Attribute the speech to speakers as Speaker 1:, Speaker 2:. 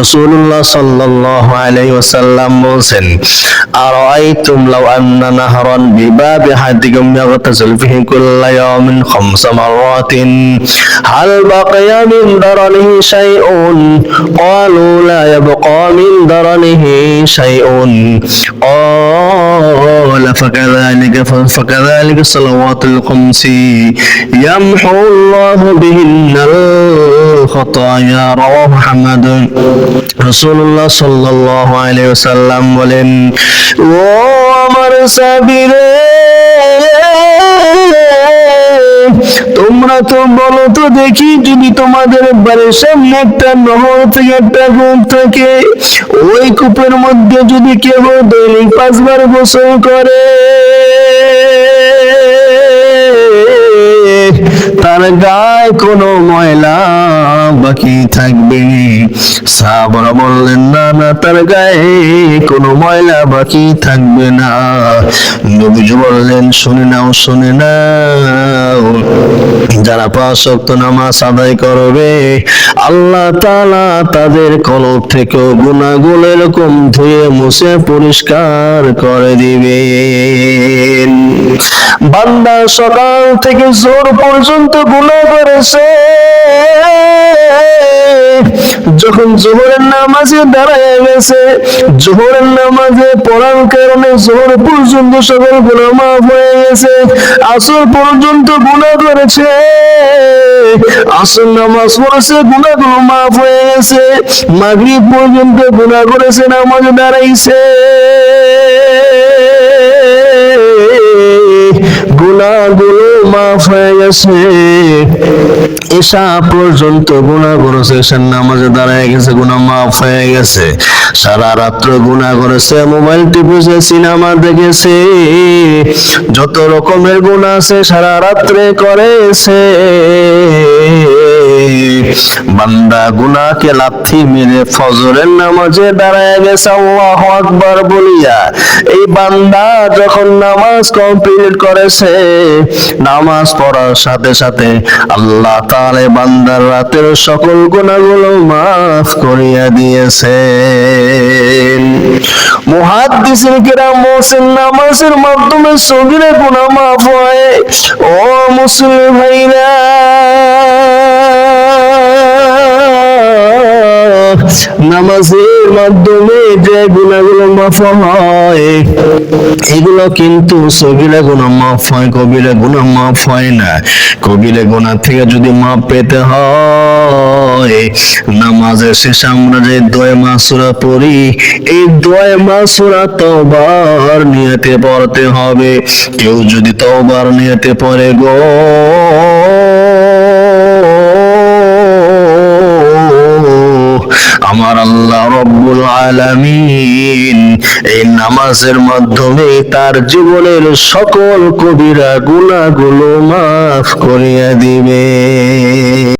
Speaker 1: রাসূলুল্লাহ সাল্লাল্লাহু আলাইহি ওয়াসাল্লাম বলছেন আরাইতুম লাউ আন্না নাহরান বিবাবি হাদিকুম ইয়াগতাসিল ফিহি কুল্লা ইয়াওমিন খামসা মারাতিন হাল বাকিয়া মিন দারনিহি শাইউন قالوا لا يبقى من درنه شيء قال فكذلك فكذلك الصلوات الخمس يمحو الله بهن الخطايا رواه محمد رسول الله صلى الله عليه وسلم বলেন ও আমার সাবিরে তোমরা তো বলো তো দেখি যদি তোমাদের বাড়ির সামনে একটা নহর থেকে একটা কূপ থাকে ওই কূপের মধ্যে যদি কেউ দৈনিক পাঁচবার গোসল করে তার গায়ে কোনো ময়লা বাকি থাকবে। সাবরা বললেন, না না, তার গায়ে কোনো ময়লা বাকি থাকবে না। নবীজি বললেন, শুনে নাও শুনে নাও। যারা পাঁচ ওয়াক্ত নামাজ আদায় করবে, আল্লাহ তাআলা তাদের কলব থেকে গুনাহগুলো এরকম ধুয়ে মুছে পরিষ্কার করে দিবে বান্দা সকাল থেকে জোর পর্যন্ত গুনাহ করেছে। যখন জোহরের নামাজে দাঁড়ায় গেছে, জোহরের নামাজে পড়ার কারণে জোহর পর্যন্ত সকল গুনাহ মাফ হয়ে গেছে। আসর পর্যন্ত গুনাহ করেছে। আসর নামাজ পড়েছে গুনাহগুলো মাফ হয়ে গেছে। মাগরিব পর্যন্ত গুনাহ করেছে, নামাজে দাঁড়াইছে। মাফ হয়ে গেছে। ঈশা পর্যন্ত গুণা করেছে এসার নামাজে দাঁড়ায় গেছে গুণা মাফ হয়ে গেছে। সারা রাত্র গুণা করেছে, মোবাইল টিপেছে সিনেমা দেখেছে। যত রকমের গুণা আছে সারা রাত্রে করেছে। বান্দা গুনাহকে লাথি মেরে ফজরের নামাজে দাঁড়ায় গেছে, আল্লাহু আকবার বলিয়া। এই বান্দা যখন নামাজ কমপ্লিট করেছে নামাজ পড়ার সাথে সাথে আল্লাহ তাআলা বান্দার রাতের সকল গুনাহগুলো মাফ করিয়া দিয়েছে। মুহাদ্দিসিন কিরাম নামাজের মাধ্যমে সগিরে গুনাহ মাফ হয়। ও মুসলিম ভাইরা নামাজের মাধ্যমে যে গুণাগুলো মাফ হয়। এগুলো কিন্তু সগিরা গুণা মাফ হয় কবিরা গুণা মাফ হয় না। কবিরা গুণা থেকে যদি মাফ পেতে হয়, নামাজের শেষে আমরা যে দয় মাসুরা পড়ি, এই দয় মাসুরা তবার নিয়তে পড়তে হবে। কেউ যদি তবার নিয়তে পড়ে গো আমার আল্লাহ রব্বুল আলামিন। এই নামাজের মাধ্যমে তার জীবনের সকল কবিরা গুনাহগুলো মাফ করিয়া দিবে।